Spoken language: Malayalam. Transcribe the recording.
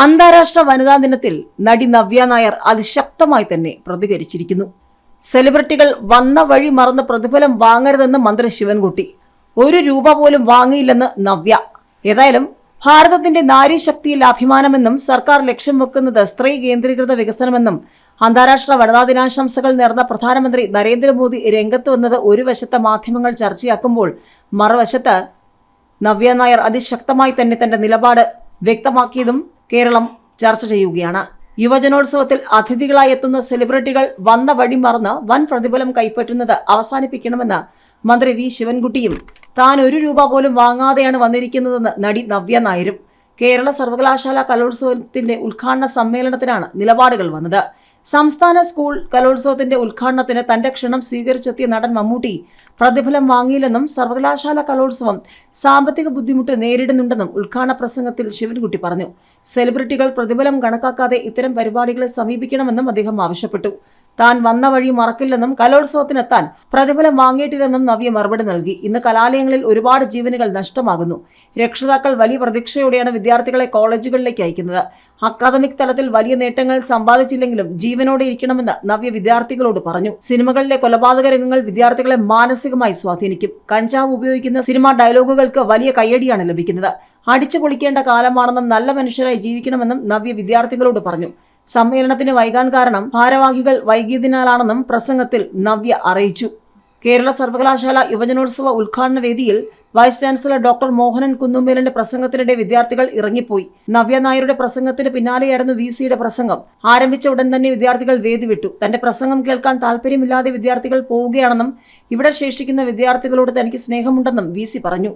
അന്താരാഷ്ട്ര വനിതാ ദിനത്തിൽ നടി നവ്യ നായർ അതിശക്തമായി തന്നെ പ്രതികരിച്ചിരിക്കുന്നു. സെലിബ്രിറ്റികൾ വന്ന വഴി മറന്ന് പ്രതിഫലം വാങ്ങരുതെന്ന് മന്ത്രി ശിവൻകുട്ടി. ഒരു രൂപ പോലും വാങ്ങിയില്ലെന്ന് നവ്യ. ഏതായാലും ഭാരതത്തിന്റെ നാരീശക്തിയിൽ അഭിമാനമെന്നും സർക്കാർ ലക്ഷ്യം വെക്കുന്നത് സ്ത്രീ കേന്ദ്രീകൃത വികസനമെന്നും അന്താരാഷ്ട്ര വനിതാ ദിനാശംസകൾ നേർന്ന പ്രധാനമന്ത്രി നരേന്ദ്രമോദി രംഗത്ത് വന്നത് ഒരു വശത്തെ മാധ്യമങ്ങൾ ചർച്ചയാക്കുമ്പോൾ മറുവശത്ത് നവ്യ നായർ അതിശക്തമായി തന്നെ തന്റെ നിലപാട് വ്യക്തമാക്കിയതും കേരളം ചർച്ച ചെയ്യുകയാണ്. യുവജനോത്സവത്തിൽ അതിഥികളായി എത്തുന്ന സെലിബ്രിറ്റികൾ വന്ന വഴി മറന്ന് വൻ പ്രതിഫലം കൈപ്പറ്റുന്നത് അവസാനിപ്പിക്കണമെന്ന് മന്ത്രി വി. ശിവൻകുട്ടിയും താൻ ഒരു രൂപ പോലും വാങ്ങാതെയാണ് വന്നിരിക്കുന്നതെന്ന് നടി നവ്യ നായരും. കേരള സർവകലാശാല കലോത്സവത്തിന്റെ ഉദ്ഘാടന സമ്മേളനത്തിനാണ് നിലപാടുകൾ വന്നത്. സംസ്ഥാന സ്കൂൾ കലോത്സവത്തിന്റെ ഉദ്ഘാടനത്തിന് തന്റെ ക്ഷണം സ്വീകരിച്ചെത്തിയ നടൻ മമ്മൂട്ടി പ്രതിഫലം വാങ്ങിയില്ലെന്നും സർവകലാശാല കലോത്സവം സാമ്പത്തിക ബുദ്ധിമുട്ട് നേരിടുന്നുണ്ടെന്നും ഉദ്ഘാടന പ്രസംഗത്തിൽ ശിവൻകുട്ടി പറഞ്ഞു. സെലിബ്രിറ്റികൾ പ്രതിഫലം കണക്കാക്കാതെ ഇത്തരം പരിപാടികളെ സമീപിക്കണമെന്നും അദ്ദേഹം ആവശ്യപ്പെട്ടു. താൻ വന്ന വഴി മറക്കില്ലെന്നും കലോത്സവത്തിനെത്താൻ പ്രതിഫലം വാങ്ങിയിട്ടില്ലെന്നും നവ്യ മറുപടി നൽകി. ഇന്ന് കലാലയങ്ങളിൽ ഒരുപാട് ജീവനുകൾ നഷ്ടമാകുന്നു. രക്ഷിതാക്കൾ വലിയ പ്രതീക്ഷയോടെയാണ് വിദ്യാർത്ഥികളെ കോളേജുകളിലേക്ക് അയക്കുന്നത്. അക്കാദമിക് തലത്തിൽ വലിയ നേട്ടങ്ങൾ സമ്പാദിച്ചില്ലെങ്കിലും ജീവനോടെ ഇരിക്കണമെന്ന് നവ്യ വിദ്യാർത്ഥികളോട് പറഞ്ഞു. സിനിമകളിലെ കൊലപാതക രംഗങ്ങൾ വിദ്യാർത്ഥികളെ മാനസികമായി സ്വാധീനിക്കും. കഞ്ചാവ് ഉപയോഗിക്കുന്ന സിനിമാ ഡയലോഗുകൾക്ക് വലിയ കയ്യടിയാണ് ലഭിക്കുന്നത്. അടിച്ചു പൊളിക്കേണ്ട കാലമാണെന്നും നല്ല മനുഷ്യരായി ജീവിക്കണമെന്നും നവ്യ വിദ്യാർത്ഥികളോട് പറഞ്ഞു. സമ്മേളനത്തിന് വൈകാൻ കാരണം ഭാരവാഹികൾ വൈകിയതിനാലാണെന്നും പ്രസംഗത്തിൽ നവ്യ അറിയിച്ചു. കേരള സർവകലാശാല യുവജനോത്സവ ഉദ്ഘാടന വേദിയിൽ വൈസ് ചാൻസലർ ഡോക്ടർ മോഹനൻ കുന്നുമേലിന്റെ പ്രസംഗത്തിനിടെ വിദ്യാർത്ഥികൾ ഇറങ്ങിപ്പോയി. നവ്യ നായരുടെ പ്രസംഗത്തിന് പിന്നാലെയായിരുന്നു വി സിയുടെ പ്രസംഗം. ആരംഭിച്ച ഉടൻ തന്നെ വിദ്യാർത്ഥികൾ വേദി വിട്ടു തന്റെ പ്രസംഗം കേൾക്കാൻ താല്പര്യമില്ലാതെ വിദ്യാർത്ഥികൾ പോവുകയാണെന്നും ഇവിടെ ശേഷിക്കുന്ന വിദ്യാർത്ഥികളോട് തനിക്ക് സ്നേഹമുണ്ടെന്നും വി പറഞ്ഞു.